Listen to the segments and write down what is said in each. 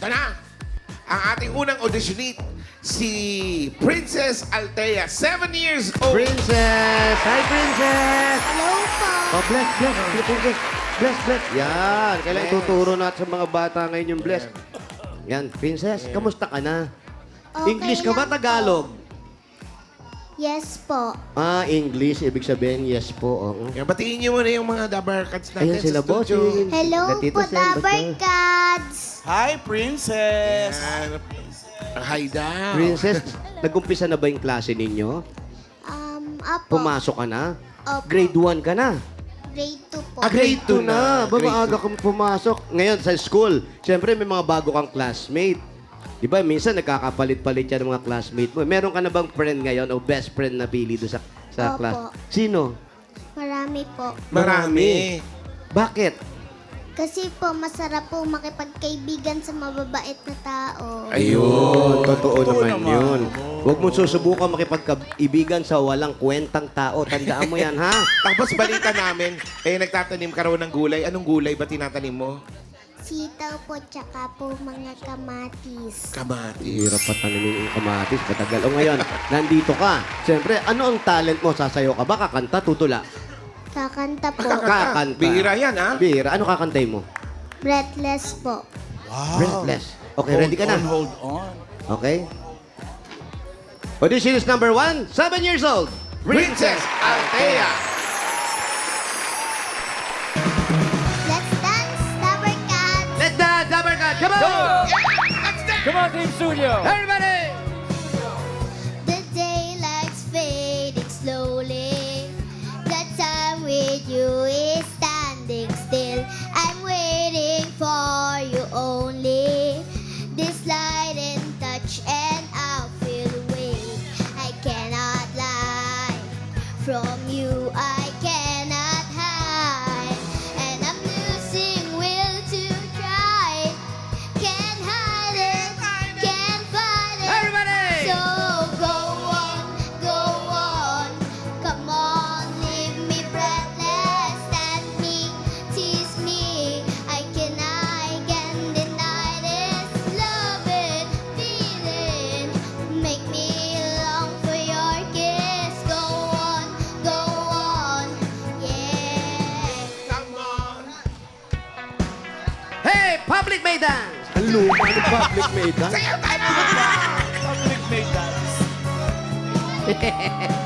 Ito na, ang ating unang auditionist, si Princess Althea, 7 years old. Princess! Hi, Princess! Hello po. Oh, bless, bless, Princess. Bless, bless. Yan. Kailangan Bless. ituturo natin sa mga bata ngayon yung bless. Yan, Princess, kamusta ka na? Okay English ka ba, lang po. Tagalog? Yes po. Ah, English. Ibig sabihin, yes po. Oo. Yan, batiin niyo muna yung mga Dabarkats natin Ayan sila, sa studio. bossing. Hello po, Sen, basta- Dabarkads. Hi, Princess! Yan. Hi daw. Princess, nag-umpisa na ba yung klase ninyo? Um, apo. Pumasok ka na? Opo. Grade 1 ka na? Grade 2 po. Ah, grade Ito 2 na. Ba, Grade maaga kang pumasok. Ngayon, sa school, siyempre may mga bago kang classmate. Di ba, minsan nagkakapalit-palit yan ng mga classmate mo. Meron ka na bang friend ngayon o best friend na pili doon sa, sa Opo. class? Sino? Marami po. Marami. Bakit? Kasi po, masarap po makipagkaibigan sa mababait na tao. Ayun, totoo, Totoo naman, naman. yun. Huwag mo susubukan makipagkaibigan sa walang kwentang tao. Tandaan mo yan, ha? Tapos balita namin, eh nagtatanim ka raw ng gulay. Anong gulay ba tinatanim mo? Sitaw po, tsaka po mga kamatis. Kamatis. Hirap pa tanamin yung kamatis, patagal. O ngayon, nandito ka. Siyempre, ano ang talent mo? Sasayo ka ba? Kakanta? Tutula? Kakanta po. Kakanta. Bihira yan, ha? Bihira. Ano kakantay mo? Breathless po. Wow! Breathless. Okay, ready ka na? On, hold on. Okay? Audition is number one, seven years old. Princess Althea. Come on, Team Studio! Everybody! May dance! Ang luma ng public may dance. Public may dance.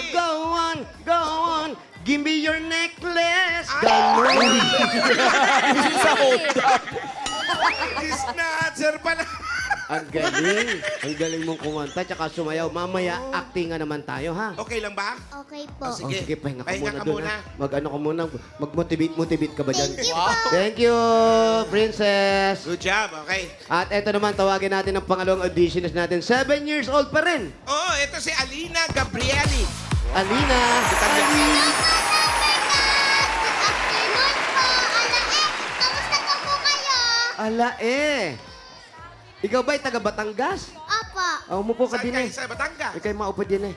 Tama, go on, go on. Give me your necklace. Ganon. Sa hold on. Snatcher pala. Ang galing. Ang galing mong kumanta tsaka sumayaw. Mamaya, acting nga naman tayo, ha? Okay lang ba? Okay po. Oh, Sige. sige, pahinga ka Pahinga muna ka doon. muna. ha? Mag-ano ka muna, mag-motivate-motivate ka ba dyan? Thank you po. Thank you, Princess. Good job, okay. At eto naman, tawagin natin ang pangalawang auditionist natin. Seven years old pa rin. Oh, ito si Alina Gabrieli. Alina. Kayo? Ala eh. Ikaw ba'y taga Batangas? Opo, Oh, umupo ka Saan din kayo? eh. Sa Batangas? Ikaw maupo din eh.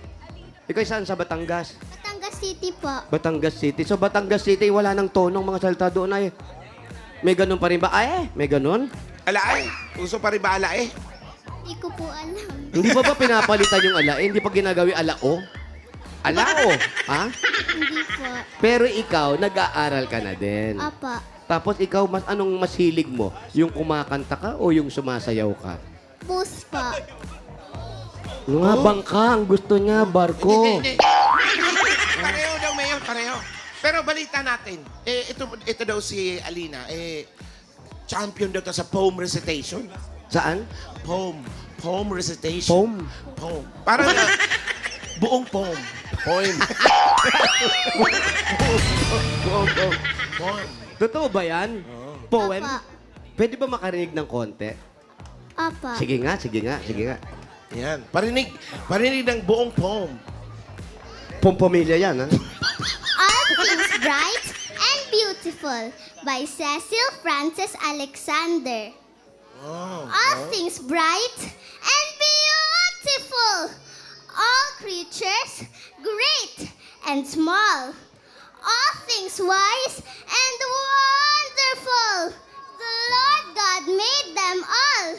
Ikaw saan sa Batangas? Batangas City po. Batangas City. So Batangas City, wala nang tonong mga salta doon ay. May ganun pa rin ba? Ay, eh, may ganun? Alae. Uso pa rin ba alae? Hindi ko po alam. Hindi pa ba pinapalitan yung ala? Eh, hindi pa ginagawi alao? Alao. ha? Hindi po. Pero ikaw, nag-aaral ka na din. Apa. Tapos ikaw, mas anong mas hilig mo? Yung kumakanta ka o yung sumasayaw ka? Bus po. Nga bangka, ang gusto niya, barko. Hindi, hindi. pareho daw, Mayor, pareho. Pero balita natin, eh, ito, ito daw si Alina, eh, champion daw to sa poem recitation. Saan? Poem. Poem recitation. Poem? Poem. Parang buong poem. Poem. Poem. Totoo ba yan? Poem? Apa. Pwede ba makarinig ng konti? Apa. Sige nga, sige nga, sige nga. Yan. Parinig, parinig ng buong poem. Pompomilya yan, ha? All Things Bright and Beautiful by Cecil Francis Alexander. Oh. All things bright and beautiful. All creatures great and small. All things wise and wonderful. The Lord God made them all.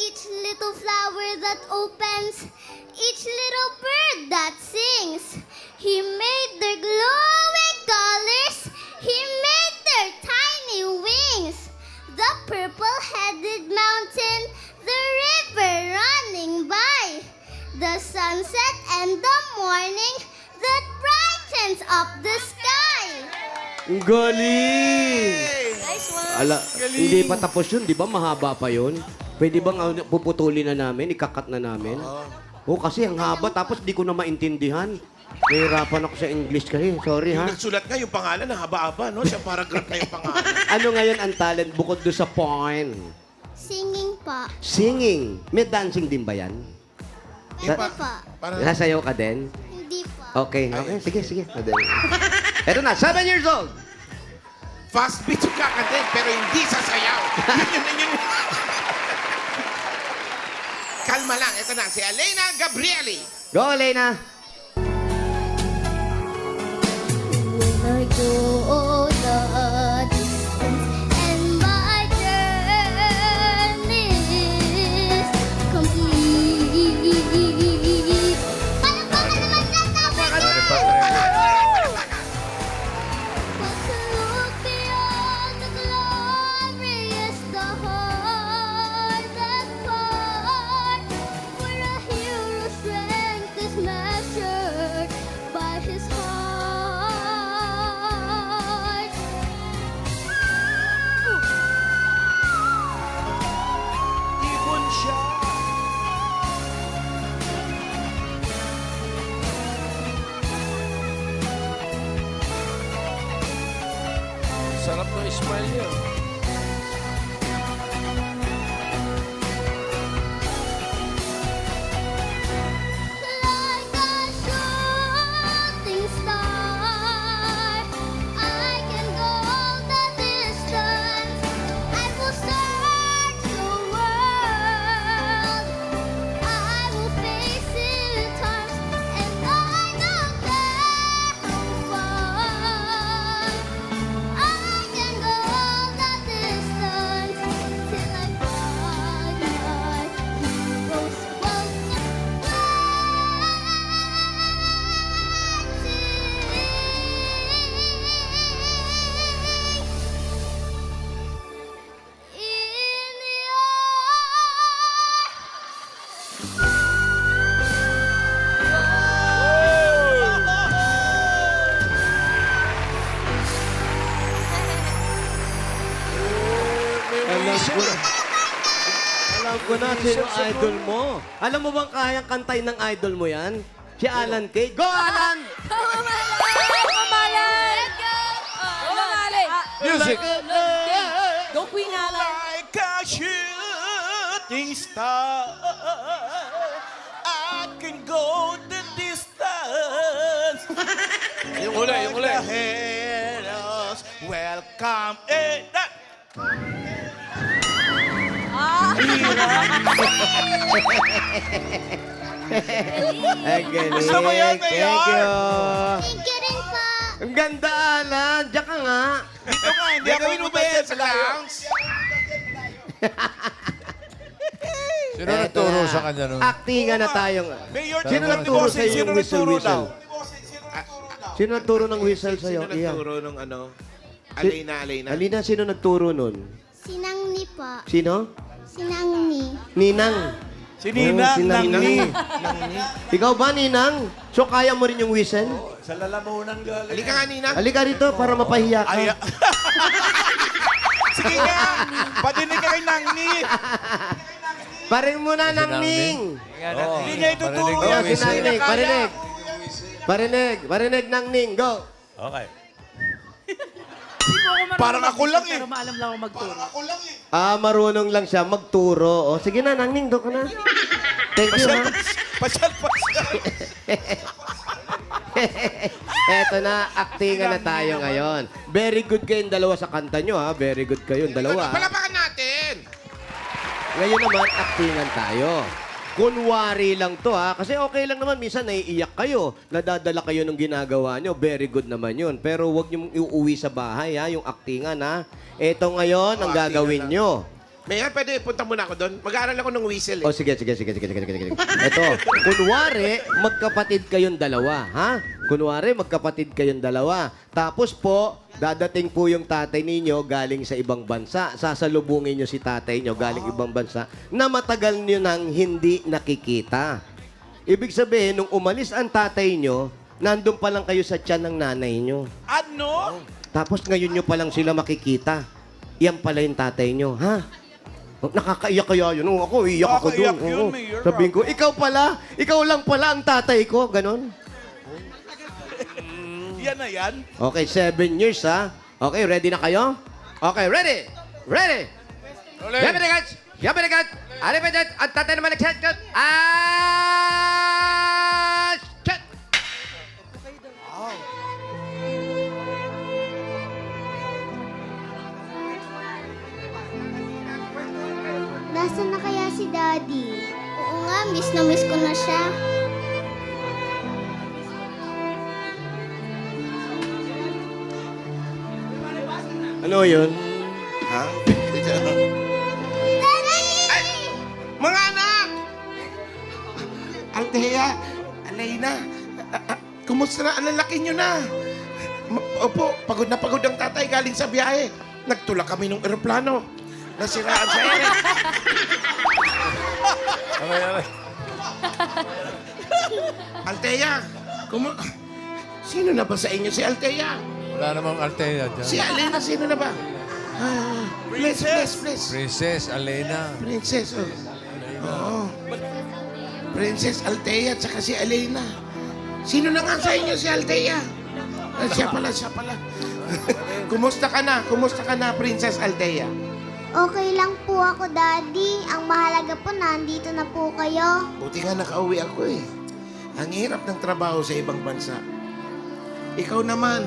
Each little flower that opens, each little bird that sings. He Ala, hindi pa tapos yun, di ba? Mahaba pa yun. Pwede bang ano, puputulin na namin, ikakat na namin? Oo, kasi ang haba, tapos di ko na maintindihan. Nahirapan ako sa English kasi. Sorry, ha? Yung nagsulat nga yung pangalan, ang haba-haba, no? Siya paragraph na yung pangalan. Ano ngayon ang talent bukod do sa point? Singing pa. Singing. May dancing din ba yan? Hindi Sa- pa. Parang, Sasayaw ka din? Hindi pa. Okay, okay. Sige, sige. Eto na, seven years old. Fast beat yung kakantin, pero hindi sasayaw. yun, yun, yun. Kalma lang. Ito na, si Elena Gabrieli. Go, Elena. Idol mo. Alam mo bang kayang kantay ng idol mo yan? Si Alan Kay. Go, Alan! Music. Go Queen Alan. Like a shooting star, I can go the distance. yung uli, yung uli. Welcome. Eh, that. Ay, galing. Gusto mo yan, Thank Mayor? you. Thank you rin po. Ang ganda, Alan. Diyan ka nga. Dito nga, hindi ako Gagawin mo ba yan sa clowns? Sino nagturo sa kanya nun? Actingan na tayo nga. Mayor, Sino nagturo sa iyo sino yung whistle-whistle? daw? Sino nagturo ng whistle sa'yo? Sino nagturo nung ano? Alina, Alina. Alina, sino nagturo nun? Sinangni po. Sino? Sinangni. Ninang. Si Oh, Nina, si nang Ninang. ni. Ikaw ba, Ninang? So, kaya mo rin yung whistle? Sa lalamunan galing. Halika nga, Nina. Halika rito para mapahiya ka. Ay, Sige nga, patinig ka kay Nang Ni. Paring mo na, Nangning. Hindi niya ituturo Oh, yan. si Hindi Nangning. Parinig. Parinig. Parinig, Nangning. Go. Okay. Parang ako lang eh. Pero maalam lang ako magturo. Ako lang eh. Ah, marunong lang siya magturo. O, sige na, Nangning. Do ka na. Thank you, ha. Pasyal, pasyal. Eto na, actingan na tayo ngayon. Very good kayong dalawa sa kanta nyo, ha? Very good kayong dalawa. Palapakan natin. Ngayon naman, actingan tayo. Kunwari lang to ha. Kasi okay lang naman, minsan naiiyak kayo. Nadadala kayo ng ginagawa nyo. Very good naman yun. Pero huwag nyo iuwi sa bahay ha, yung actingan ha. Ito ngayon ang actingan gagawin lang. nyo. Mayor, pwede punta muna ako doon. Mag-aaral ako ng whistle O eh. sige, sige, sige, sige, sige, sige, sige. Ito, kunwari, magkapatid kayong dalawa, ha? Kunwari, magkapatid kayong dalawa. Tapos po, dadating po yung tatay ninyo galing sa ibang bansa. Sasalubungin nyo si tatay nyo galing ibang bansa na matagal nyo nang hindi nakikita. Ibig sabihin, nung umalis ang tatay nyo, nandun pa lang kayo sa tiyan ng nanay nyo. Ano? Tapos ngayon nyo pa lang sila makikita. Yan pala yung tatay nyo, ha? Nakakaiyak kaya yun. Oo, ako, iyak ako doon. Nakakaiyak yun, Oo. Mayor. Sabihin ko, ikaw pala, ikaw lang pala ang tatay ko. Ganon. Yan na yan. Okay, seven years, ha? Okay, ready na kayo? Okay, ready? Ready? Yaman na guys! Yaman na guys! Dyan? Ang tatay naman nag-shot! Ah! Nasaan na kaya si Daddy? Oo nga, miss na miss ko na siya. Ano yun? Ha? Ay! Mga anak! Althea, Alena, ah, ah, kumusta na? Ang laki nyo na. Ma- Opo, pagod na pagod ang tatay galing sa biyahe. Nagtula kami ng eroplano. Nasiraan sa ere. Althea, kumu... Sino na ba sa inyo si Althea? Wala namang Altea dyan. Si Alena, sino na ba? Ah, bless, bless, bless. Princess Alena. Princess, oh. Oo. Princess Althea at saka si Elena. Sino na nga sa inyo si Althea? Ah, siya pala, siya pala. Kumusta ka na? Kumusta ka na, Princess Althea? Okay lang po ako, Daddy. Ang mahalaga po, nandito na po kayo. Buti nga nakauwi ako eh. Ang hirap ng trabaho sa ibang bansa. Ikaw naman,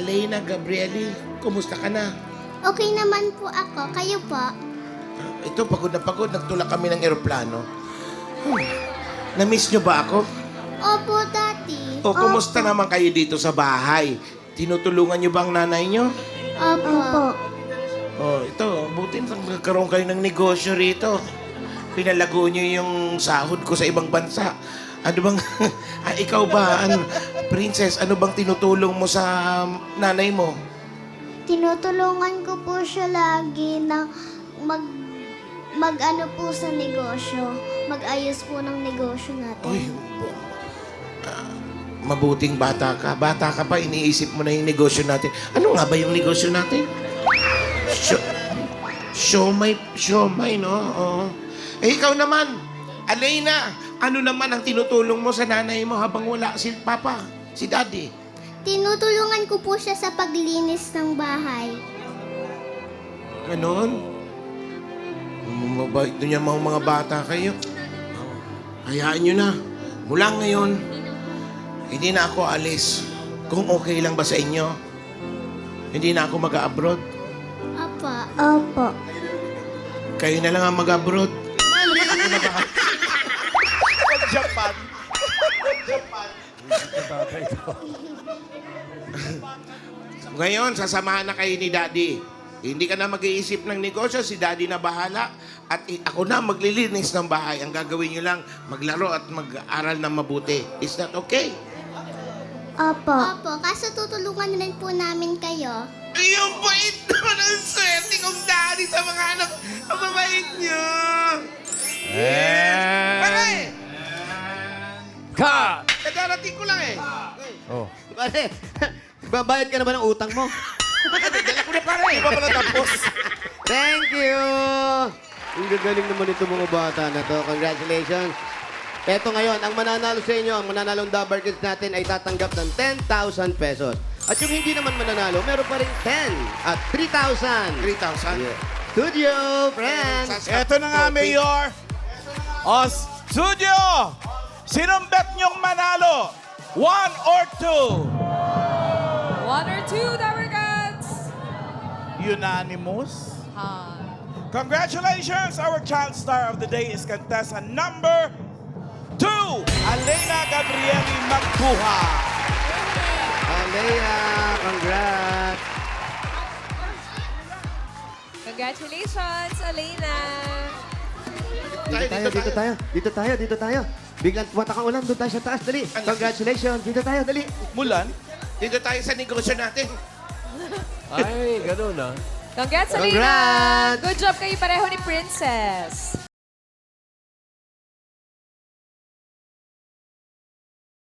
Alena Gabrieli, kumusta ka na? Okay naman po ako. Kayo po? Ito, pagod na pagod. Nagtulak kami ng eroplano. Hmm. Na-miss nyo ba ako? Opo, Daddy. O kumusta naman kayo dito sa bahay? Tinutulungan nyo ba ang nanay nyo? Opo. Oh, ito, buti nagkaroon kayo ng negosyo rito. Pinalago nyo yung sahod ko sa ibang bansa. Ano bang, ah, ikaw ba, ano, princess, ano bang tinutulong mo sa nanay mo? Tinutulungan ko po siya lagi na mag mag ano po sa negosyo. Mag-ayos po ng negosyo natin. Uy, ah, mabuting bata ka. Bata ka pa, iniisip mo na yung negosyo natin. Ano nga ba yung negosyo natin? Show, siomay, siomay, no? Oo. Eh, ikaw naman, Alena, ano naman ang tinutulong mo sa nanay mo habang wala si Papa, si Daddy? Tinutulungan ko po siya sa paglinis ng bahay. Ganon? Mabait doon yung mga, mga bata kayo. Hayaan nyo na. Mula ngayon, hindi na ako alis. Kung okay lang ba sa inyo, hindi na ako mag-abroad. Apa. Opo. Kayo na lang ang mag-abroad. Japan. Ngayon, sasamahan na kayo ni Daddy. Hindi ka na mag-iisip ng negosyo, si Daddy na bahala. At i- ako na maglilinis ng bahay. Ang gagawin nyo lang, maglaro at mag-aral ng mabuti. Is that okay? Opo. Opo, kaso tutulungan rin po namin kayo. Yung bait naman ang swerte kong daddy sa mga anak. Ang mabait niyo. And... Pare! Cut! Kadarating ko lang eh. Oh. Pare, babayad ka na ba ng utang mo? Dala ko na pare. Di ba pala tapos? Thank you! Ang gagaling naman ito mga bata na to. Congratulations! Eto ngayon, ang mananalo sa inyo, ang mananalong Dabar Kids natin ay tatanggap ng 10,000 pesos. At yung hindi naman mananalo, meron pa rin 10 at 3,000. 3,000. Yeah. Studio, friends! Eto na nga, Mayor. O, studio! Sinong bet niyong manalo? One or two? One or two, Tower Gods. Unanimous? Ha. Congratulations! Our child star of the day is contestant number two, Alena Gabrieli Magbuha. Alea, congrats! Congratulations, Elena. Dito tayo, dito tayo, dito tayo, dito tayo. Biglang tumatak ang ulan, doon tayo sa taas, dali. Congratulations, dito tayo, dali. Mulan? Dito tayo sa negosyo natin. Ay, ganun ah. Congrats, Elena. Congrats! Good job kayo pareho ni Princess.